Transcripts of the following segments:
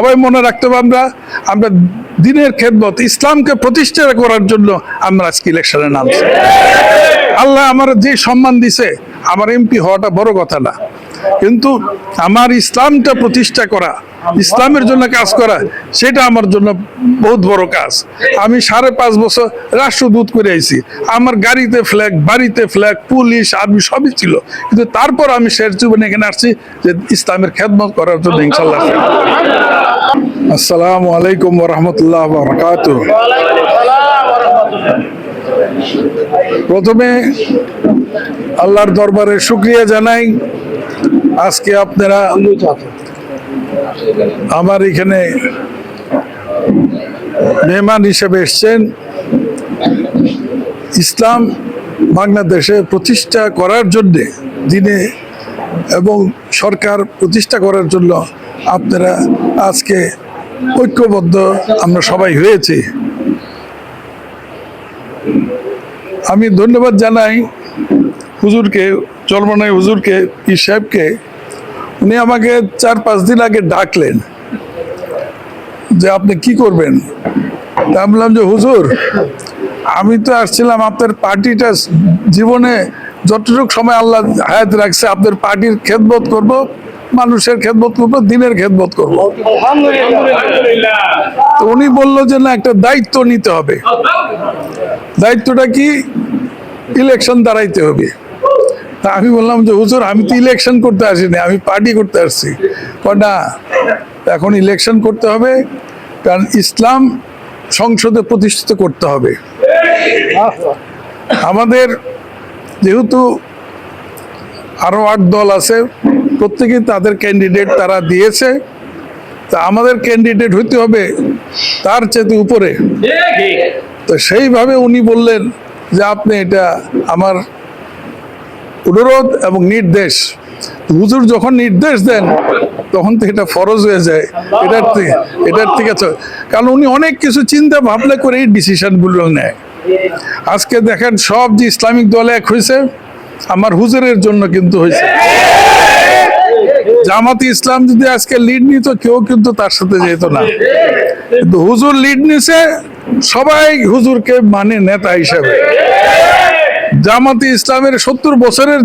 সবাই মনে রাখতে হবে আমরা আমরা দিনের খেদমত ইসলামকে প্রতিষ্ঠা করার জন্য আমরা আজকে ইলেকশনে নামছি। আল্লাহ আমার যে সম্মান দিছে, আমার এমপি হওয়াটা বড় কথা না। কিন্তু আমার ইসলামটা প্রতিষ্ঠা করা, ইসলামের জন্য কাজ করা, সেটা আমার জন্য বহুত বড় কাজ। আমি সাড়ে পাঁচ বছর রাষ্ট্রদূত করে আইছি। আমার গাড়িতে ফ্ল্যাগ বাড়িতে ফ্ল্যাগ পুলিশ আর্মি সবই ছিল। কিন্তু তারপর আমি শেষ জীবনে এখানে আসছি যে ইসলামের খেদমত করার জন্য ইনশাল্লাহ। আসসালামু আলাইকুম রহমতুল্লাহ বরকাত প্রথমে আল্লাহর দরবারে শুক্রিয়া জানাই। আজকে আপনারা আমার এখানে মেহমান হিসেবে এসছেন। ইসলাম বাংলাদেশে প্রতিষ্ঠা করার জন্যে, দিনে এবং সরকার প্রতিষ্ঠা করার জন্য আপনারা আজকে ঐক্যবদ্ধ, আমরা সবাই হয়েছি। আমি ধন্যবাদ জানাই হুজুরকে চরমনাই হুজুরকে পি সাহেবকে। উনি আমাকে চার পাঁচ দিন আগে ডাকলেন যে আপনি কি করবেন? তা বললাম যে, হুজুর, আমি তো আসছিলাম আপনার পার্টিটা জীবনে যতটুকু সময় আল্লাহ হায়াত রাখছে, আপনার পার্টির খেদমত করব মানুষের খেদমত করব, দিনের খেদমত করব। তো উনি বলল যে, না, একটা দায়িত্ব নিতে হবে। দায়িত্বটা কি? ইলেকশন দাঁড়াইতে হবে। তা আমি বললাম যে, হুজুর, আমি তো ইলেকশন করতে আসিনি, আমি পার্টি করতে আসছি। না, এখন ইলেকশন করতে হবে, কারণ ইসলাম সংসদে প্রতিষ্ঠিত করতে হবে। আমাদের যেহেতু আরও আট দল আছে প্রত্যেকে তাদের ক্যান্ডিডেট তারা দিয়েছে। তা আমাদের ক্যান্ডিডেট হইতে হবে তার চেয়ে উপরে। তো সেইভাবে উনি বললেন যে আপনি এটা আমার অনুরোধ এবং নির্দেশ। হুজুর যখন নির্দেশ দেন, তখন তো এটা ফরজ হয়ে যায়। এটার থেকে এটার থেকে আছে। কারণ উনি অনেক কিছু চিন্তা ভাবনা করে এই ডিসিশনগুলো নেয়। আজকে দেখেন সব যে ইসলামিক দল এক হয়েছে আমার হুজুরের জন্য কিন্তু হয়েছে জামাতি ইসলাম যদি আজকে লিড নিত, কেউ কিন্তু তার সাথে যেত না। কিন্তু হুজুর লিড নিছে, সবাই হুজুরকে মানে নেতা হিসাবে। জামাতি ইসলামের সত্তর বছরের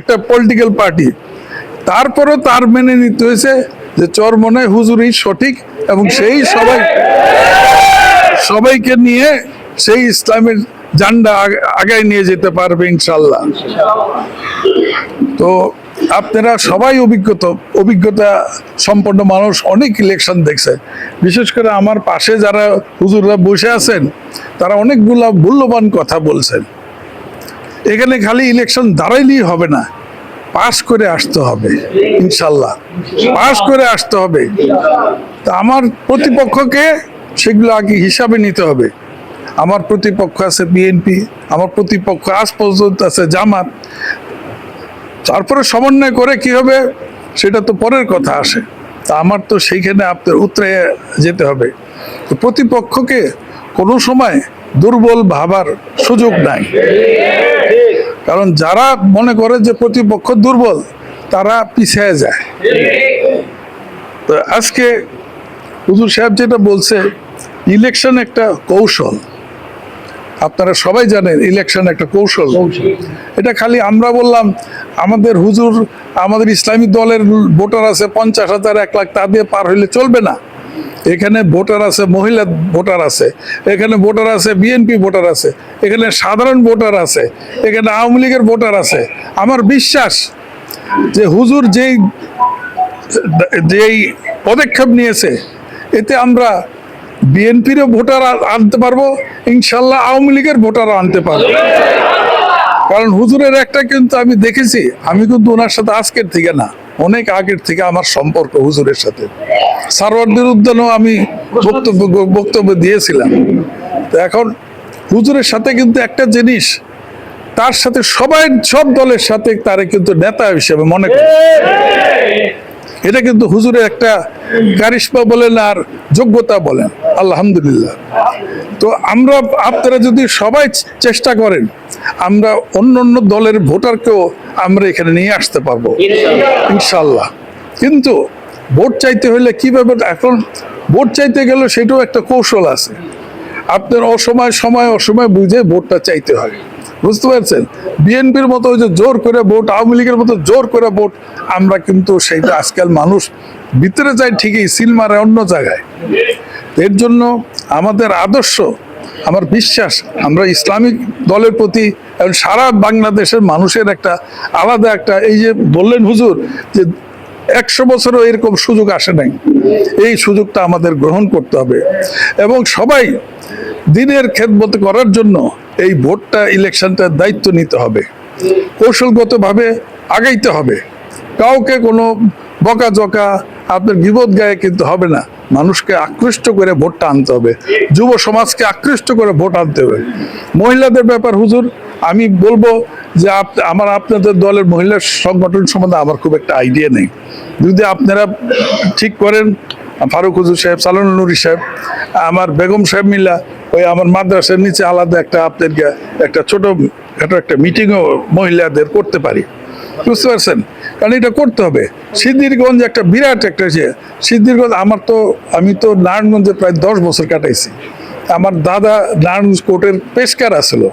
একটা পলিটিক্যাল পার্টি তারপরেও তার মেনে নিতে হয়েছে যে চর মনে হুজুরই সঠিক এবং সেই সবাই সবাইকে নিয়ে সেই ইসলামের জান্ডা আগায় নিয়ে যেতে পারবে ইনশাল্লাহ। তো আপনারা সবাই অভিজ্ঞতা অভিজ্ঞতা সম্পন্ন মানুষ অনেক ইলেকশন দেখছে। বিশেষ করে আমার পাশে যারা হুজুররা বসে আছেন, তারা অনেকগুলা মূল্যবান কথা বলছেন। এখানে খালি ইলেকশন দাঁড়াইলেই হবে না, পাশ করে আসতে হবে, ইনশাল্লাহ। পাশ করে আসতে হবে। তা আমার প্রতিপক্ষকে সেগুলো আগে হিসাবে নিতে হবে। আমার প্রতিপক্ষ আছে বিএনপি, আমার প্রতিপক্ষ আজ পর্যন্ত আছে জামাত। তারপরে সমন্বয় করে কি হবে, সেটা তো পরের কথা আসে। তা আমার তো সেইখানে আপনার উতরে যেতে হবে। প্রতিপক্ষকে কোনো সময় দুর্বল ভাবার সুযোগ নাই। কারণ যারা মনে করে যে প্রতিপক্ষ দুর্বল, তারা পিছিয়ে যায়। তো আজকে হুজুর সাহেব যেটা বলছে, ইলেকশন একটা কৌশল। আপনারা সবাই জানেন ইলেকশন একটা কৌশল। এটা খালি আমরা বললাম আমাদের হুজুর আমাদের ইসলামী দলের ভোটার আছে পঞ্চাশ হাজার এক লাখ তা দিয়ে পার হইলে চলবে না। এখানে ভোটার আছে মহিলা ভোটার আছে এখানে ভোটার আছে বিএনপি ভোটার আছে এখানে সাধারণ ভোটার আছে এখানে আওয়ামী লীগের ভোটার আছে। আমার বিশ্বাস যে হুজুর যেই যেই পদক্ষেপ নিয়েছে এতে আমরা বিএনপিরও ভোটার আনতে পারব, ইনশাল্লাহ আওয়ামী লীগের ভোটারও আনতে পারব। কারণ হুজুরের একটা কিন্তু আমি দেখেছি, আমি কিন্তু ওনার সাথে আজকের থেকে না, অনেক আগের থেকে আমার সম্পর্ক হুজুরের সাথে। সারওয়ারদের উদ্যানেও আমি বক্তব্য বক্তব্য দিয়েছিলাম। তো এখন হুজুরের সাথে কিন্তু একটা জিনিস, তার সাথে সবাই, সব দলের সাথে তারে কিন্তু নেতা হিসেবে মনে করে। এটা কিন্তু হুজুরের একটা কারিশমা বলেন আর যোগ্যতা বলেন আলহামদুলিল্লাহ। তো আমরা আপনারা যদি সবাই চেষ্টা করেন আমরা অন্য অন্য দলের ভোটারকেও আমরা এখানে নিয়ে আসতে পারব ইনশাল্লাহ কিন্তু ভোট চাইতে হলে কীভাবে এখন ভোট চাইতে গেলে সেটাও একটা কৌশল আছে। আপনার অসময় সময় অসময় বুঝে ভোটটা চাইতে হয়। বুঝতে পারছেন? বিএনপির মতো ওই যে জোর করে ভোট, আওয়ামী লীগের মতো জোর করে ভোট, আমরা কিন্তু সেইটা আজকাল মানুষ ভিতরে যায় ঠিকই, সিল মারে অন্য জায়গায়। এর জন্য আমাদের আদর্শ, আমার বিশ্বাস, আমরা ইসলামিক দলের প্রতি এবং সারা বাংলাদেশের মানুষের একটা আলাদা একটা, এই যে বললেন হুজুর যে একশো বছরও এরকম সুযোগ আসে নাই। এই সুযোগটা আমাদের গ্রহণ করতে হবে। এবং সবাই দিনের খেদমত করার জন্য এই ভোটটা ইলেকশনটার দায়িত্ব নিতে হবে। কৌশলগতভাবে আগাইতে হবে। কাউকে কোনো বকাঝকা আপনার বিপদ গায়ে কিন্তু হবে না। মানুষকে আকৃষ্ট করে ভোটটা আনতে হবে। যুব সমাজকে আকৃষ্ট করে ভোট আনতে হবে। মহিলাদের ব্যাপার, হুজুর, আমি বলব যে আমার আপনাদের দলের মহিলা সংগঠন সম্বন্ধে আমার খুব একটা আইডিয়া নেই। যদি আপনারা ঠিক করেন, ফারুক হুজুর সাহেব সালন নুরি সাহেব, আমার বেগম সাহেব মিল্লা ওই আমার মাদ্রাসার নিচে আলাদা একটা আপনাদেরকে একটা ছোট একটা মিটিংও মহিলাদের করতে পারি। বুঝতে পারছেন? কারণ এটা করতে হবে। সিদ্ধিরগঞ্জ একটা বিরাট একটা যে সিদ্ধিরগঞ্জ, আমার তো, আমি তো নারায়ণগঞ্জে প্রায় দশ বছর কাটাইছি। আমার দাদা নারায়ণগঞ্জ কোর্টের পেশকার আসলো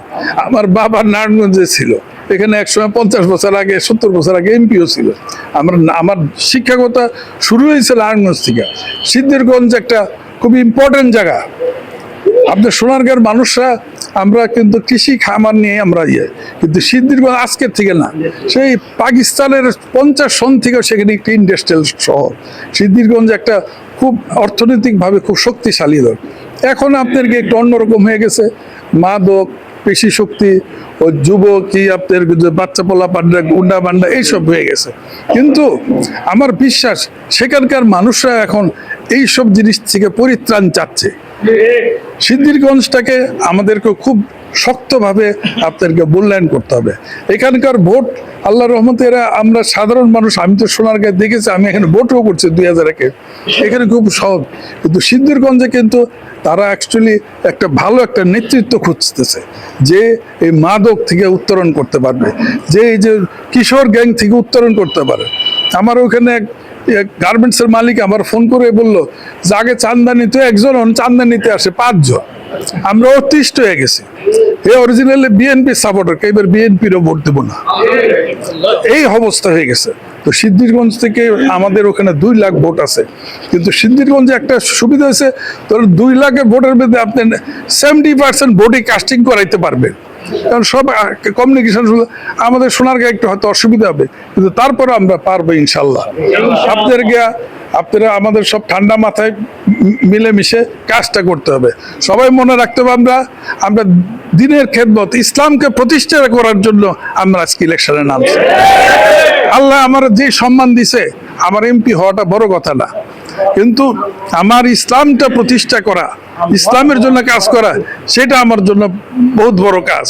আমার বাবা নারায়ণগঞ্জে ছিল। এখানে একসময় পঞ্চাশ বছর আগে, সত্তর বছর আগে এমপিও ছিল। আমার আমার শিক্ষাগত শুরু হয়েছে নারায়ণগঞ্জ থেকে। সিদ্ধিরগঞ্জ একটা খুব ইম্পর্টেন্ট জায়গা। আপনার সোনারগাঁর মানুষরা, আমরা কিন্তু কৃষি খামার নিয়ে আমরা ইয়ে। কিন্তু সিদ্ধিরগঞ্জ আজকের থেকে না। সেই পাকিস্তানের পঞ্চাশ সন থেকেও সেখানে একটি ইন্ডাস্ট্রিয়াল শহর। সিদ্ধিরগঞ্জ একটা খুব অর্থনৈতিকভাবে খুব শক্তিশালী দল। এখন আপনাদেরকে একটু অন্যরকম হয়ে গেছে। মাদক, পেশি শক্তি, ও যুবক কি আপনার বাচ্চা পোলা, পান্ডা, গুন্ডা পান্ডা এইসব হয়ে গেছে। কিন্তু আমার বিশ্বাস, সেখানকার মানুষরা এখন এইসব জিনিস থেকে পরিত্রাণ চাচ্ছে। সিদ্ধিরগঞ্জটাকে আমাদেরকে খুব শক্তভাবে আপনাদেরকে মূল্যায়ন করতে হবে। এখানকার ভোট, আল্লাহ রহমতেরা আমরা সাধারণ মানুষ, আমি তো সোনার গায়ে দেখেছি, আমি এখানে ভোটও করছি দুই হাজার একে। এখানে খুব সহজ। কিন্তু সিদ্ধিরগঞ্জে কিন্তু তারা অ্যাকচুয়ালি একটা ভালো একটা নেতৃত্ব খুঁজতেছে, যে এই মাদক থেকে উত্তরণ করতে পারবে, যে এই যে কিশোর গ্যাং থেকে উত্তরণ করতে পারে। আমার ওখানে এক গার্মেন্টসের মালিক আমার ফোন করে বলল, যে আগে চান্দানি নিতে একজন হন চান্দানিতে আসে পাঁচজন। আমরা অতিষ্ঠ হয়ে গেছি। এই অরিজিনালি বিএনপি সাপোর্টার এবার বিএনপিরও ভোট দেবো না। এই অবস্থা হয়ে গেছে। তো সিদ্ধিরগঞ্জ থেকে আমাদের ওখানে দুই লাখ ভোট আছে। কিন্তু সিদ্ধিরগঞ্জে একটা সুবিধা হয়েছে তোর দুই লাখের ভোটের মধ্যে আপনি সেভেন্টি পার্সেন্ট ভোটই কাস্টিং করাইতে পারবেন। কারণ সব কমিউনিকেশন আমাদের শোনার একটু হয়তো অসুবিধা হবে কিন্তু তারপরে আমরা পারব ইনশাল্লাহ। আপনাদের গিয়া আপনারা আমাদের সব ঠান্ডা মাথায় মিলেমিশে কাজটা করতে হবে। সবাই মনে রাখতে হবে আমরা আমরা দিনের খেদমত ইসলামকে প্রতিষ্ঠা করার জন্য আমরা আজকে ইলেকশনে নামছি। আল্লাহ আমার যে সম্মান দিছে আমার এমপি হওয়াটা বড় কথা না। কিন্তু আমার ইসলামটা প্রতিষ্ঠা করা, ইসলামের জন্য কাজ করা, সেটা আমার জন্য বহুত বড় কাজ।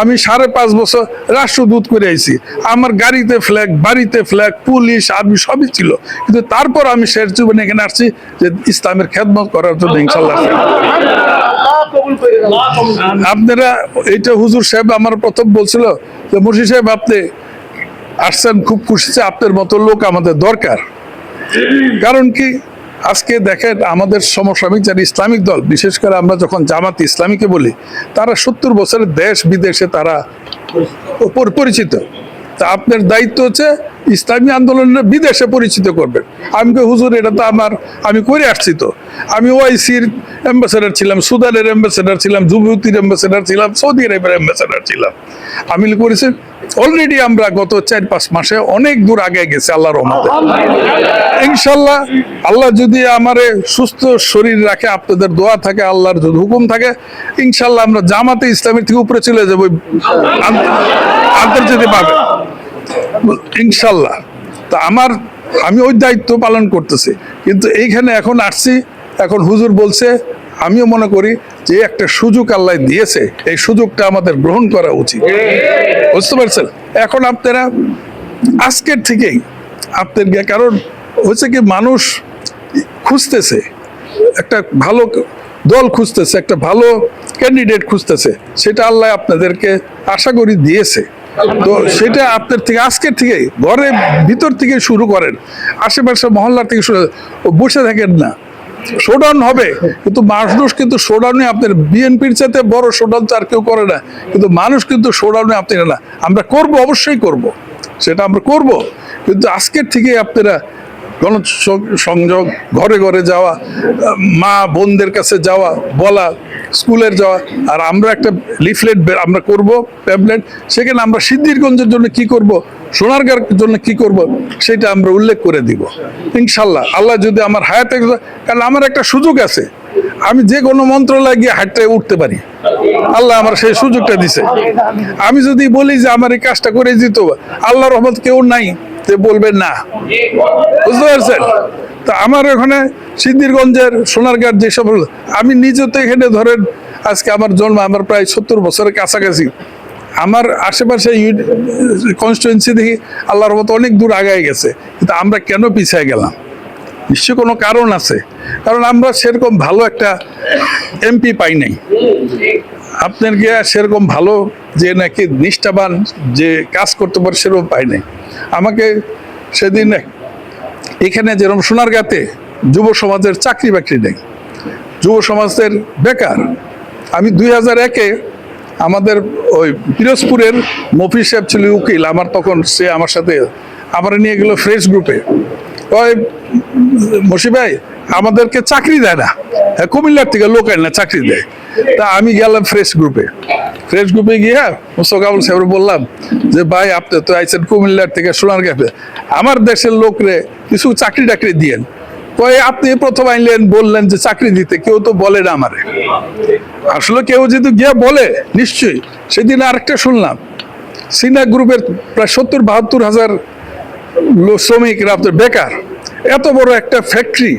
আমি সাড়ে পাঁচ বছর রাষ্ট্রদূত করে আইছি। আমার গাড়িতে ফ্ল্যাগ বাড়িতে ফ্ল্যাগ পুলিশ আর্মি সবই ছিল। কিন্তু তারপর আমি শেষ জীবনে এখানে আসছি যে ইসলামের খেদমত করার জন্য ইনশাল্লাহ আপনারা, এইটা হুজুর সাহেব আমার প্রথম বলছিল যে মুর্শি সাহেব, আপনি আসছেন, খুব খুশিতে আপনার মতো লোক আমাদের দরকার। কারণ কি? আজকে দেখেন আমাদের সমসাময়িক যারা ইসলামিক দল বিশেষ করে আমরা যখন জামাত ইসলামীকে বলি তারা সত্তর বছরের দেশ বিদেশে তারা পর- পরিচিত। তা আপনার দায়িত্ব হচ্ছে ইসলামী আন্দোলনের বিদেশে পরিচিত করবেন। আমি কই, হুজুর এটা তো আমার আমি করে আসছি তো। আমি ওআইসির অ্যাম্বাসেডার ছিলাম সুদানের অ্যাম্বাসেডার ছিলাম জুবুতির অ্যাম্বাসেডার ছিলাম সৌদি আরবের অ্যাম্বাসেডার ছিলাম। আমি করেছি অলরেডি আমরা গত চার, পাঁচ মাসে অনেক দূর আগে গেছি, আল্লাহর রহমতে। ইনশাল্লাহ, আল্লাহ যদি আমারে সুস্থ শরীর রাখে, আপনাদের দোয়া থাকে, আল্লাহর যদি হুকুম থাকে, ইনশাল্লাহ আমরা জামাতে ইসলামের থেকে উপরে চলে যাব আন্ত- আন্তর্জাতিক ভাবে ইনশাল্লাহ, তা আমার, আমি ওই দায়িত্ব পালন করতেছি, কিন্তু এইখানে এখন আসছি, এখন হুজুর বলছে, আমিও মনে করি যে একটা সুযোগ আল্লাহ দিয়েছে, এই সুযোগটা আমাদের গ্রহণ করা উচিত। বুঝতে পারছেন? এখন আপনারা, আজকের থেকেই আপনাদের কারণ হচ্ছে কি, মানুষ খুঁজতেছে, একটা ভালো দল খুঁজতেছে, একটা ভালো ক্যান্ডিডেট খুঁজতেছে, সেটা আল্লাহ আপনাদেরকে আশা করি দিয়েছে। তো সেটা আপনার থেকে, আজকের থেকে ঘরে ভিতর থেকে শুরু করেন আশেপাশে মহল্লার থেকে শুরু বসে থাকেন না। শোডাউন হবে, কিন্তু মানুষ কিন্তু শোডাউনে আপনার বিএনপির চাইতে বড় শোডাউন তো আর কেউ করে না। কিন্তু মানুষ কিন্তু শোডাউনে আপনি না, আমরা করব, অবশ্যই করব। সেটা আমরা করব। কিন্তু আজকের থেকে আপনারা গণ সংযোগ ঘরে ঘরে যাওয়া, মা বোনদের কাছে যাওয়া, বলা, স্কুলের যাওয়া, আর আমরা একটা লিফলেট আমরা করব প্যাবলেট সেখানে আমরা সিদ্ধিরগঞ্জের জন্য কি করব সোনারগাঁর জন্য কি করব সেটা আমরা উল্লেখ করে দিব। ইনশাল্লাহ, আল্লাহ যদি আমার হায়াতে কারণ আমার একটা সুযোগ আছে। আমি যে কোনো মন্ত্রণালয়ে গিয়ে হাঁটতে উঠতে পারি। আল্লাহ আমার সেই সুযোগটা দিছে। আমি যদি বলি যে আমার এই কাজটা করে দিত, আল্লাহ রহমত কেউ নাই তে বলবে না। বুঝতে পারছেন? তা আমার ওখানে সিদ্ধিরগঞ্জের সোনারগাঁর যেসব আমি নিজে তো এখানে ধরেন, আজকে আমার জন্ম, আমার প্রায় সত্তর বছরের কাছাকাছি। আমার আশেপাশে কনস্টিটুয়েন্সি দেখি আল্লাহর মতো অনেক দূর আগায় গেছে। কিন্তু আমরা কেন পিছিয়ে গেলাম? নিশ্চয় কোনো কারণ আছে। কারণ আমরা সেরকম ভালো একটা এমপি পাই নাই। আপনার গিয়া সেরকম ভালো যে নাকি নিষ্ঠাবান যে কাজ করতে পারে সেরকম পাই নাই। আমাকে সেদিন এখানে যেরকম সোনারগাঁতে যুব সমাজের চাকরি বাকরি নেই। যুব সমাজের বেকার। আমি দুই হাজার একে আমাদের ওই পিরোজপুরের মফিজ সাহেব ছিল উকিল, আমার তখন সে আমার সাথে আমার নিয়ে গেল ফ্রেশ গ্রুপে ওই মসি ভাই, আমাদেরকে চাকরি দেয় না। হ্যাঁ কুমিল্লার থেকে লোক না, চাকরি দেয়। তা আমি গেলাম ফ্রেশ গ্রুপে ফ্রেশ গ্রুপে গিয়ে মোস্তকাবুল সাহেব বললাম যে, ভাই, আপনি তো আইছেন কুমিল্লার থেকে সোনার গ্যাপে আমার দেশের লোকরে কিছু চাকরি টাকরি দিয়েন। কয়ে আপনি প্রথম আইলেন বললেন যে চাকরি দিতে, কেউ তো বলে না আমারে। আসলে কেউ যদি গিয়ে বলে, নিশ্চয়ই, সেদিন আরেকটা শুনলাম। সিনা গ্রুপের প্রায় সত্তর, বাহাত্তর হাজার শ্রমিকরা আপনার বেকার। এত বড় একটা ফ্যাক্টরি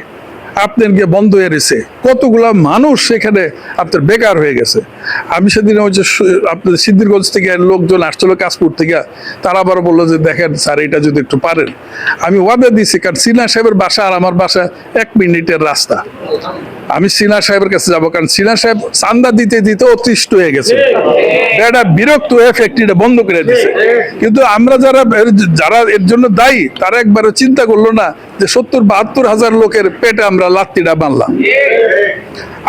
আপনার গিয়ে বন্ধ হয়ে রয়েছে। কতগুলা মানুষ সেখানে আপনার বেকার হয়ে গেছে। আমি সেদিন সু- আপনাদের সিদ্ধিরগঞ্জ থেকে লোকজন আসছিল কাশপুর থেকে, তারা আবার বলল যে, দেখেন স্যার, এটা যদি একটু পারেন। আমি ওয়াদা দিয়েছি, কারণ সিনা সাহেবের বাসা আর আমার বাসা এক মিনিটের রাস্তা। আমি সিনা সাহেবের কাছে যাব, কারণ সিনা সাহেব চান্দা দিতে দিতে অতিষ্ঠ হয়ে গেছে। এটা বিরক্ত হয়ে ফ্যাক্টরিটা বন্ধ করে দিছে কিন্তু আমরা যারা যারা এর জন্য দায়ী, তারা একবারও চিন্তা করল না যে সত্তর বাহাত্তর হাজার লোকের পেটে আমরা লাত্তিটা বানলাম।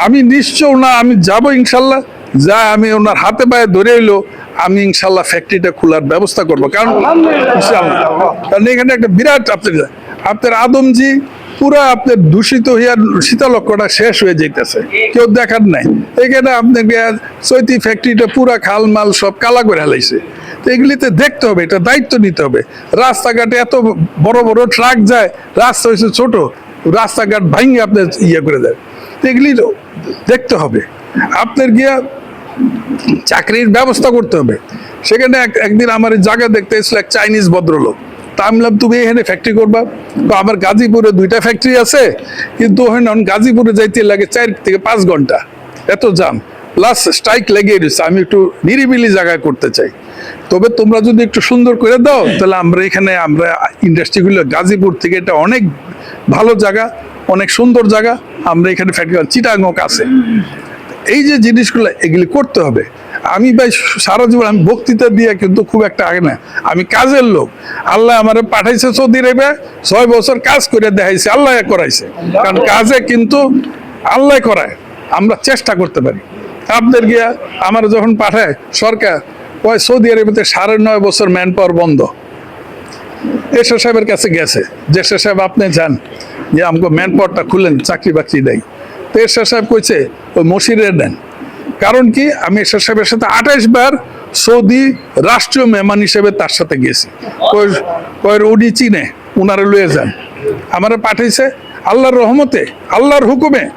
আমি নিশ্চয় না আমি যাব ইনশাল্লাহ। যা আমি ওনার হাতে পায়ে ধরে এলো আমি ইনশাল্লাহ ফ্যাক্টরিটা খোলার ব্যবস্থা করব। কারণ কারণ এখানে একটা বিরাট আপনার আপনার আদমজি পুরো আপনার দূষিত হইয়া শীতলক্ষটা শেষ হয়ে যাইতেছে। কেউ দেখার নাই। এখানে আপনাকে চৈতি ফ্যাক্টরিটা পুরা খাল, মাল সব কালা করে হেলাইছে তো এগুলিতে দেখতে হবে, এটা দায়িত্ব নিতে হবে। রাস্তাঘাটে এত বড় বড় ট্রাক যায়, রাস্তা হয়েছে ছোট, রাস্তাঘাট ভাঙে আপনার ইয়ে করে দেয় তো এগুলি দেখতে হবে। আপনার গিয়া চাকরির ব্যবস্থা করতে হবে। সেখানে এক- একদিন আমার জায়গা দেখতে এসেছিল এক চাইনিজ ভদ্রলোক। তা আমি তুমি এখানে ফ্যাক্টরি করবা। আমার গাজীপুরে দুইটা ফ্যাক্টরি আছে, কিন্তু গাজীপুরে যাইতে লাগে চার থেকে পাঁচ ঘণ্টা। এত জাম। প্লাস স্ট্রাইক লেগে রয়েছে। আমি একটু নিরিবিলি জায়গায় করতে চাই। তবে তোমরা যদি একটু সুন্দর করে দাও, তাহলে আমরা এখানে, আমরা ইন্ডাস্ট্রিগুলো গাজীপুর থেকে এটা অনেক ভালো জায়গা, অনেক সুন্দর জায়গা। আমরা এখানে ফ্যাক্টরি চিটাঙ্গক আছে। এই যে জিনিসগুলো, এগুলি করতে হবে। আমি ভাই সারা জীবন আমি বক্তৃতা দিয়ে কিন্তু খুব একটা আগে না। আমি কাজের লোক। আল্লাহ আমার পাঠাইছে সৌদি আরবে, ছয় বছর কাজ করে দেখাইছে, আল্লাহ করাইছে। কারণ কাজে কিন্তু আল্লাহ করায়। আমরা চেষ্টা করতে পারি। আপনাদের গিয়া আমার যখন পাঠায়, সরকার ওই সৌদি আরবেতে সাড়ে নয় বছর ম্যান পাওয়ার বন্ধ। এসা সাহেবের কাছে গেছে। যে এসা সাহেব, আপনি যান। যে আমাকে ম্যান পাওয়ারটা খুলেন চাকরি বাকরি দেয় তো এরশাদ সাহেব কইছে, ওই মসিরের দেন। কারণ কি? আমি এরশাদ সাহেবের সাথে আঠাশ বার সৌদি রাষ্ট্রীয় মেহমান হিসেবে তার সাথে গেছি। কই- কই উনি চিনে উনারে লয়ে যান। আমারে পাঠাইছে আল্লাহর রহমতে আল্লাহর হুকুমে।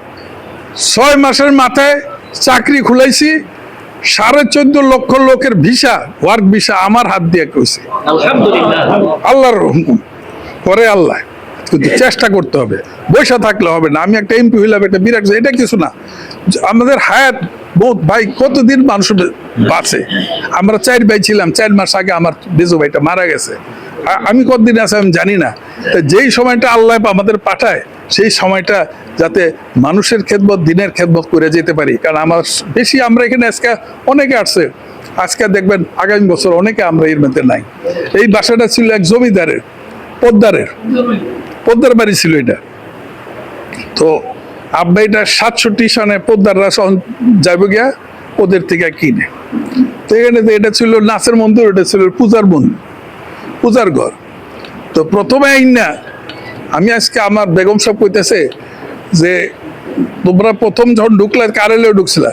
ছয় মাসের মাথায় চাকরি খুলাইছি সাড়ে চোদ্দ লক্ষ লোকের ভিসা ওয়ার্ক ভিসা আমার হাত দিয়ে কইছে। আল্লাহর হুকুম। করে আল্লাহ। কিন্তু চেষ্টা করতে হবে। বৈশা থাকলে হবে না। আমি একটা এমপি হইলাম, একটা বিরাট এটা কিছু না। আমাদের হায়াত বহুত, ভাই, কতদিন মানুষ বাঁচে? আমরা চার ভাই ছিলাম, চার মাস আগে আমার বেজু ভাইটা মারা গেছে। আমি কতদিন আছে আমি জানি না। তা যেই সময়টা আল্লাহ আমাদের পাঠায়, সেই সময়টা যাতে মানুষের খেদমত, দিনের খেদমত করে যেতে পারি। কারণ আমার বেশি আমরা এখানে আজকে অনেকে আসছে। আজকে দেখবেন আগামী বছর অনেকে আমরা এর মধ্যে নাই। এই বাসাটা ছিল এক জমিদারের পদ্মারের পদ্মার বাড়ি ছিল এটা। তো আব্বা এটা সাতষট্টি সনে পদ্মাররা যাইব গিয়া ওদের থেকে কিনে। তো এখানে এটা ছিল নাচের মন্দির, এটা ছিল পূজার মন্দির, পূজার ঘর। তো প্রথমে আইন না আমি আজকে আমার বেগম সাহেব কইতেছে যে, তোমরা প্রথম যখন ঢুকলে, কারেলেও ঢুকছিল,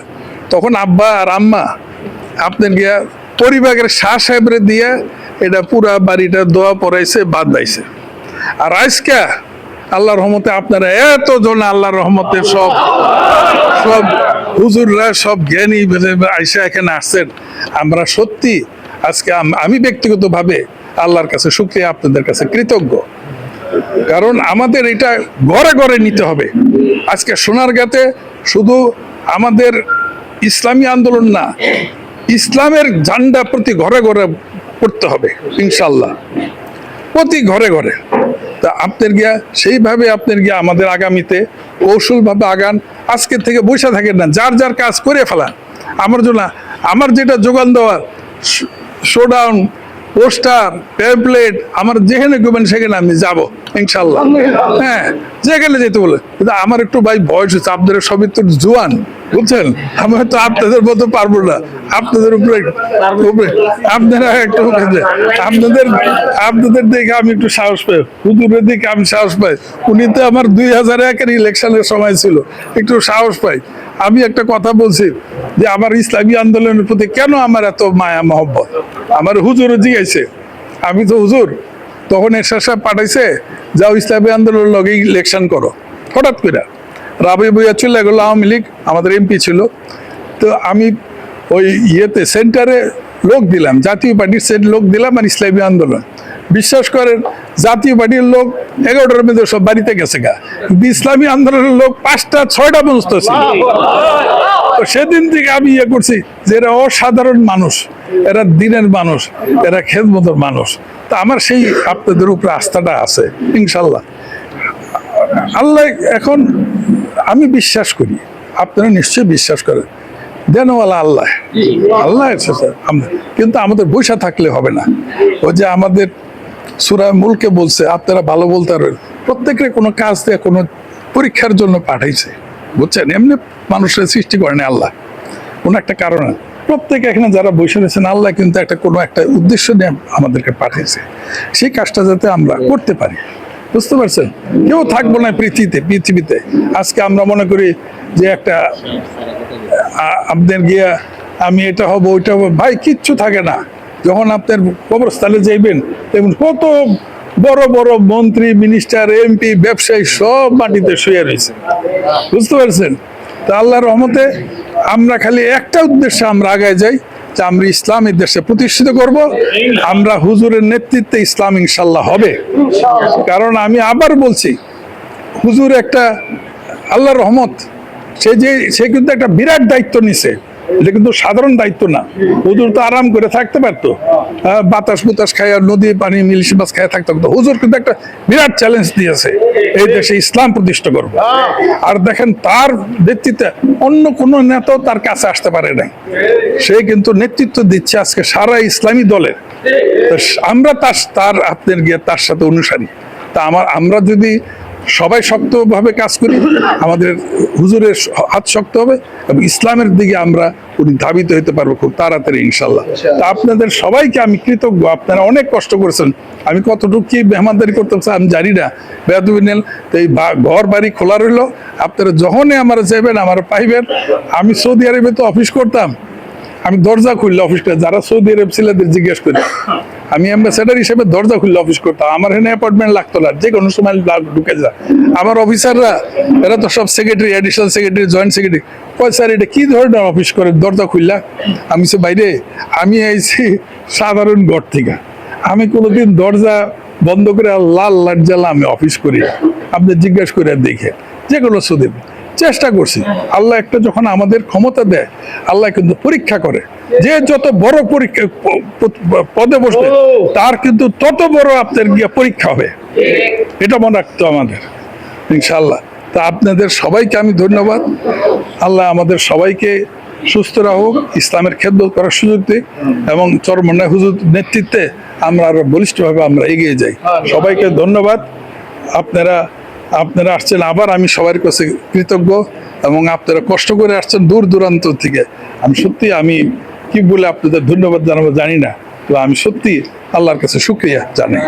তখন আব্বা আর আম্মা আপনার গিয়া পরিবারের শাহ সাহেবরে দিয়ে এটা পুরা বাড়িটা দোয়া পড়াইছে বাদ দাইছে আর আজকে আল্লাহর রহমতে আপনারা এত জন আল্লাহর রহমতে সব সব হুজুররা, সব জ্ঞানী আইসা এখানে আসছেন। আমরা সত্যি আজকে আম- ব্যক্তিগতভাবে আল্লাহর কাছে শুক্রিয়া, আপনাদের কাছে কৃতজ্ঞ। কারণ আমাদের এটা ঘরে ঘরে নিতে হবে। আজকে সোনারগাঁতে শুধু আমাদের ইসলামী আন্দোলন না, ইসলামের ঝান্ডা প্রতি ঘরে ঘরে পড়তে হবে ইনশাল্লাহ প্রতি ঘরে ঘরে। তা আপনার গিয়া সেইভাবে আপনার গিয়া আমাদের আগামীতে কৌশলভাবে আগান। আজকে থেকে বসে থাকেন না, যার যার কাজ করে ফেলান। আমার জন্য আমার যেটা যোগান দেওয়ার শোডাউন পোস্টার প্যাম্পলেট আমার যেখানে গবেন সেখানে আমি যাব ইনশাল্লাহ হ্যাঁ যেখানে যেতে বলে। কিন্তু আমার একটু ভাই বয়স হচ্ছে আপনাদের সবই তো জোয়ান বুঝছেন? আমি হয়তো আপনাদের মতো পারব না। আপনাদের উপরে আপনারা একটু আপনাদের আপনাদের দেখে আমি একটু সাহস পাই হুজুরের দিকে আমি সাহস পাই। উনি তো আমার দুই হাজার একের ইলেকশনের সময় ছিল একটু সাহস পাই। আমি একটা কথা বলছি যে আমার ইসলামী আন্দোলনের প্রতি কেন আমার এত মায়া, মহব্বত? আমার হুজুরও জিজ্ঞাসে আমি তো হুজুর, তখন এরশাদ সাহেব পাঠাইছে, যাও ইসলামী আন্দোলনের লগে ইলেকশন করো। হঠাৎ করে রাবি বইয়া চলে গেল আওয়ামী লীগ, আমাদের এমপি ছিল। তো আমি ওই ইয়েতে, সেন্টারে লোক দিলাম, জাতীয় পার্টির সেন্ট লোক দিলাম আর ইসলামী আন্দোলন। বিশ্বাস করেন, জাতীয় পার্টির লোক এগারোটার মধ্যে সব বাড়িতে গেছে গা। ইসলামী আন্দোলনের লোক পাঁচটা, ছয়টা পর্যন্ত ছিল। সেদিন থেকে আমি ইয়ে করছি যে এরা অসাধারণ মানুষ, এরা দিনের মানুষ, এরা খেদমতের মানুষ। তা আমার সেই আপনাদের উপরে আস্থাটা আছে, ইনশাল্লাহ। আল্লাহ এখন আমি বিশ্বাস করি, আপনারা নিশ্চয়ই বিশ্বাস করেন, দেনওয়ালা আল্লাহ। আল্লাহ কিন্তু আমাদের বৈশা থাকলে হবে না। ও যে আমাদের সুরায় মুলকে বলছে, আপনারা ভালো বলতে পারবেন। প্রত্যেকের কোনো কাজ দিয়ে কোনো পরীক্ষার জন্য পাঠাইছে, বুঝছেন? এমনি মানুষের সৃষ্টি করেন আল্লাহ। কোনো একটা কারণে। প্রত্যেকে এখানে যারা বসে রয়েছেন, আল্লাহ কিন্তু একটা কোনো একটা উদ্দেশ্য নিয়ে আমাদেরকে পাঠিয়েছে। সেই কাজটা যাতে আমরা করতে পারি। বুঝতে পারছেন? কেউ থাকব না পৃথিবীতে পৃথিবীতে। আজকে আমরা মনে করি যে একটা আপনার গিয়া আমি এটা হব, ওইটা হব। ভাই, কিচ্ছু থাকে না। যখন আপনার কবরস্থানে যাইবেন দেখুন কত বড় বড় মন্ত্রী, মিনিস্টার, এমপি, ব্যবসায়ী সব মাটিতে শুয়ে রয়েছে। বুঝতে পারছেন? তা আল্লাহর রহমতে আমরা খালি একটা উদ্দেশ্যে আমরা আগায় যাই যে আমরা ইসলামের দেশে প্রতিষ্ঠিত করব। আমরা হুজুরের নেতৃত্বে ইসলাম ইনশাল্লাহ হবে। কারণ আমি আবার বলছি, হুজুর একটা আল্লাহর রহমত, সে যে, সে কিন্তু একটা বিরাট দায়িত্ব নিছে। এটা কিন্তু সাধারণ দায়িত্ব না। হুজুর তো আরাম করে থাকতে পারতো। বাতাস বুতাস খায় আর নদী, পানি, ইলিশ মাছ খায় থাকতে পারতো। হুজুর কিন্তু একটা বিরাট চ্যালেঞ্জ দিয়েছে এই দেশে ইসলাম প্রতিষ্ঠা করব। আর দেখেন তার নেতৃত্বে অন্য কোনো নেতাও তার কাছে আসতে পারে নাই। সে কিন্তু নেতৃত্ব দিচ্ছে আজকে সারা ইসলামী দলের। আমরা তার তার আপনার গিয়ে তার সাথে অনুসারী। তা আমার, আমরা যদি সবাই শক্তভাবে কাজ করি, আমাদের হুজুরের হাত শক্ত হবে এবং ইসলামের দিকে আমরা উনি ধাবিত হতে পারব খুব তাড়াতাড়ি, ইনশাল্লাহ। তা আপনাদের সবাইকে আমি কৃতজ্ঞ, আপনারা অনেক কষ্ট করেছেন। আমি কতটুকু কি মেহমানদারি করতে পারছি আমি জানি না। বেয়াদুবিনেল তো এই ঘর বাড়ি খোলা রইল, আপনারা যখনই আমার যাবেন, আমার পাইবেন। আমি সৌদি আরবে তো অফিস করতাম। আমি দরজা খুললে অফিসটা, যারা সৌদি আরব ছেলেদের জিজ্ঞেস করি আমি অ্যাম্বাসেডার হিসেবে দরজা খুললে অফিস করতাম। আমার এখানে অ্যাপয়েন্টমেন্ট লাগতো না, যে কোনো সময় ঢুকে যা। আমার অফিসাররা এরা তো সব secretary additional secretary joint secretary কয়, স্যার, এটা কি ধরনের অফিস করে? দরজা খুললা? আমি সে বাইরে আমি আইছি সাধারণ ঘর থেকে। আমি কোনোদিন দরজা বন্ধ করে লাল লাট জ্বালা আমি অফিস করি আপনি জিজ্ঞেস করে দেখে যে কোনো সুদীপ চেষ্টা করছি। আল্লাহ একটা যখন আমাদের ক্ষমতা দেয়, আল্লাহ কিন্তু পরীক্ষা করে। যে যত বড় পরীক্ষা, পদে বসবে, তার কিন্তু তত বড় আপনার গিয়ে পরীক্ষা হবে। এটা মনে রাখতো আমাদের ইনশাল্লাহ তা আপনাদের সবাইকে আমি ধন্যবাদ। আল্লাহ আমাদের সবাইকে সুস্থ রাখুক, ইসলামের খেদমত করার সুযোগ দিক এবং চরমন্যায় হুজুর নেতৃত্বে আমরা আরও বলিষ্ঠভাবে আমরা এগিয়ে যাই। সবাইকে ধন্যবাদ। আপনারা আপনারা আসছেন আবার, আমি সবার কাছে কৃতজ্ঞ এবং আপনারা কষ্ট করে আসছেন দূর দূরান্ত থেকে। আমি সত্যি, আমি কি বলে আপনাদের ধন্যবাদ জানাব জানি না, তো আমি সত্যি আল্লাহর কাছে শুক্রিয়া জানি